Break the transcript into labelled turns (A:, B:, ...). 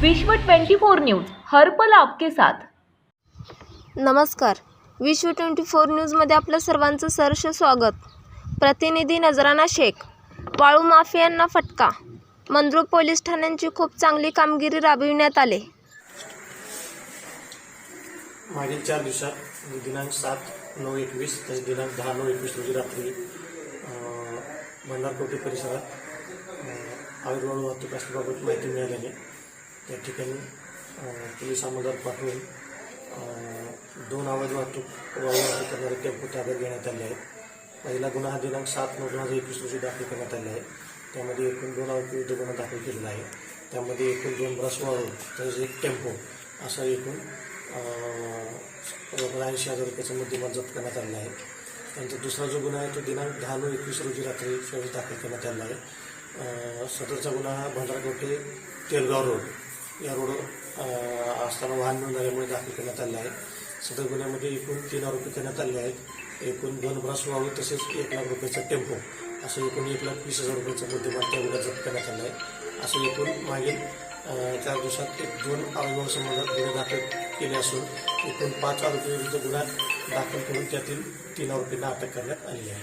A: विश्व 24 न्यूज हर पल आपके साथ.
B: नमस्कार. विश्व ट्वेंटी फोर न्यूजमध्ये आपलं सर्वांचं सहर्ष स्वागत. प्रतिनिधी नजराना शेख वाळू माफियांना फटका. मंद्रुप पोलीस ठाण्यांची खूप चांगली कामगिरी राबविण्यात आले.
C: मागील चार दिवसात दिनांक सात नऊ एकवीस तसेच दिनांक दहा नऊ एकवीस रोजी रात्री अं, भंडारकोटे परिसरात अं, आयुर्वाद वाहतूक असल्याबाबत माहिती मिळाल्याने त्या ठिकाणी अं, पोलीस पाठवून दोन आवाज वाहतूक वाहून करणारे टेम्पो ताब्यात घेण्यात आले आहेत. पहिला गुन्हा हा दिनांक सात नऊ दोन हजार एकवीस रोजी दाखल करण्यात आले आहे. त्यामध्ये एकूण दोन आरोपीविरुद्ध गुन्हा दाखल केलेला आहे. त्यामध्ये एकूण दोन ब्रस वाळू तसेच एक टेम्पो असा एकूण ऐंशी हजार रुपयाचा मुद्देमाल जप्त करण्यात आलेला आहे. त्यानंतर दुसरा जो गुन्हा आहे तो दिनांक दहा नऊ एकवीस रोजी रात्री दाखल करण्यात आलेला आहे. सदरचा गुन्हा हा भंडारकोटे तेलगाव रोड. या रोड असताना वाहन मिळून झाल्यामुळे दाखल करण्यात आले आहे. सदर गुन्ह्यामध्ये एकूण तीन आरोपी करण्यात आले आहेत. एकूण दोन ब्रास वाहू तसेच एक लाख रुपयाचा टेम्पो असं एकूण एक लाख वीस हजार रुपयाचा मुद्देमाल त्या गुन्ह्यात जप्त करण्यात आला आहे. असं एकूण मागील चार दिवसात एक दोन आरोग्यासंबंधात गुन्हे दाखल केले असून एकूण पाच आरोपीविरुद्ध गुन्हा दाखल करून त्यातील तीन आरोपींना अटक करण्यात आली आहे.